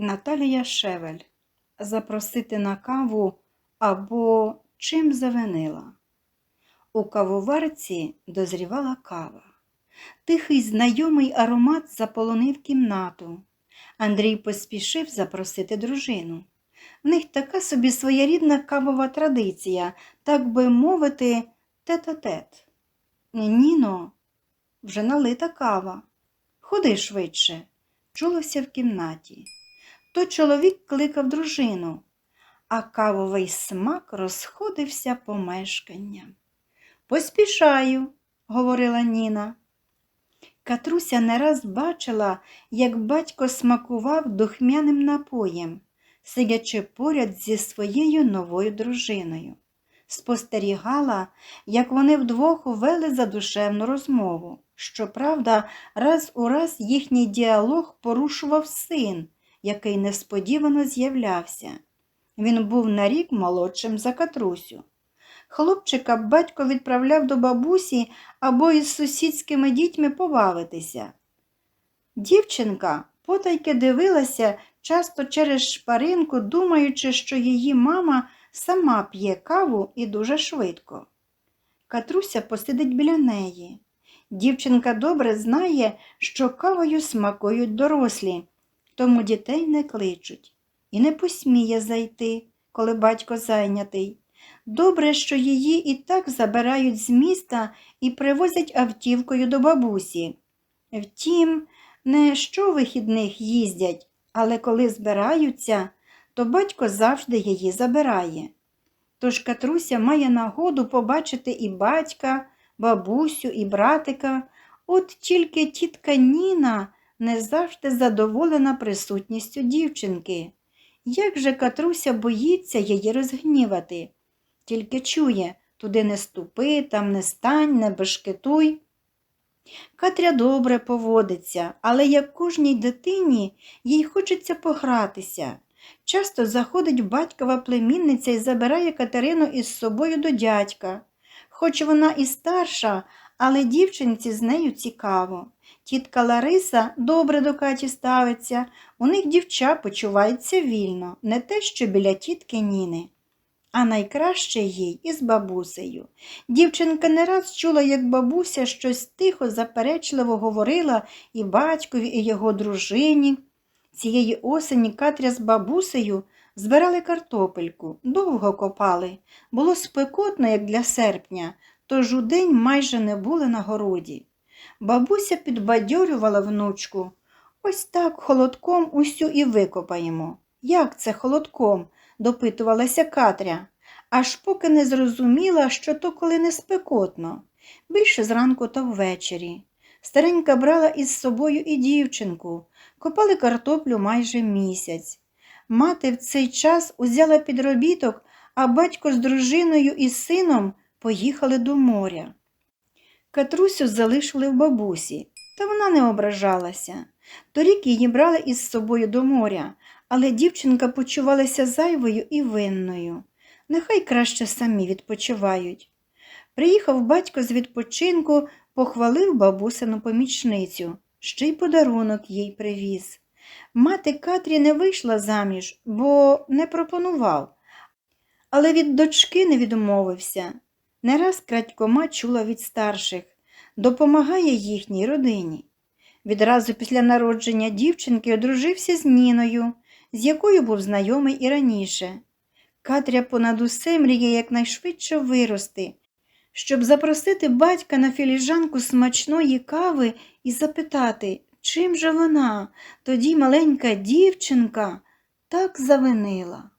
Наталія Шевель. Запросити на каву або чим завинила. У кавоварці дозрівала кава. Тихий знайомий аромат заполонив кімнату. Андрій поспішив запросити дружину. В них така собі своєрідна кавова традиція, так би мовити, тет-а-тет. Ніно, вже налита кава. Ходи швидше, чулося в кімнаті. То чоловік кликав дружину, а кавовий смак розходився помешканням. Поспішаю, говорила Ніна. Катруся не раз бачила, як батько смакував духмяним напоєм, сидячи поряд зі своєю новою дружиною. Спостерігала, як вони вдвох вели задушевну розмову. Щоправда, раз у раз їхній діалог порушував син, який несподівано з'являвся. Він був на рік молодшим за Катрусю. Хлопчика батько відправляв до бабусі або із сусідськими дітьми побавитися. Дівчинка потайки дивилася часто через шпаринку, думаючи, що її мама сама п'є каву і дуже швидко. Катруся посидить біля неї. Дівчинка добре знає, що кавою смакують дорослі, тому дітей не кличуть і не посміє зайти, коли батько зайнятий. Добре, що її і так забирають з міста і привозять автівкою до бабусі. Втім, не щовихідних їздять, але коли збираються, то батько завжди її забирає. Тож Катруся має нагоду побачити і батька, бабусю, і братика, от тільки тітка Ніна не завжди задоволена присутністю дівчинки. Як же Катруся боїться її розгнівати? Тільки чує туди не ступи, там не стань, не бешкетуй. Катря добре поводиться, але як кожній дитині їй хочеться погратися. Часто заходить батькова племінниця і забирає Катерину із собою до дядька. Хоч вона і старша, але дівчинці з нею цікаво. Тітка Лариса добре до Каті ставиться, у них дівча почувається вільно, не те, що біля тітки Ніни. А найкраще їй із бабусею. Дівчинка не раз чула, як бабуся щось тихо, заперечливо говорила і батькові, і його дружині. Цієї осені Катря з бабусею збирали картопельку, довго копали. Було спекотно, як для серпня, тож у день майже не були на городі. Бабуся підбадьорювала внучку. Ось так холодком усю і викопаємо. Як це холодком? допитувалася Катря, аж поки не зрозуміла, що то коли не спекотно. Більше зранку та ввечері. Старенька брала із собою і дівчинку, копали картоплю майже місяць. Мати в цей час узяла підробіток, а батько з дружиною і сином поїхали до моря. Катрусю залишили в бабусі, та вона не ображалася. Торік її брали із собою до моря, але дівчинка почувалася зайвою і винною. Нехай краще самі відпочивають. Приїхав батько з відпочинку, похвалив бабусину помічницю, ще й подарунок їй привіз. Мати Катрі не вийшла заміж, бо не пропонував, але від дочки не відмовився. Не раз крадькома чула від старших, допомагає їхній родині. Відразу після народження дівчинки одружився з Ніною, з якою був знайомий і раніше. Катря понад усе мріє якнайшвидше вирости, щоб запросити батька на філіжанку смачної кави і запитати, чим же вона, тоді маленька дівчинка, так завинила.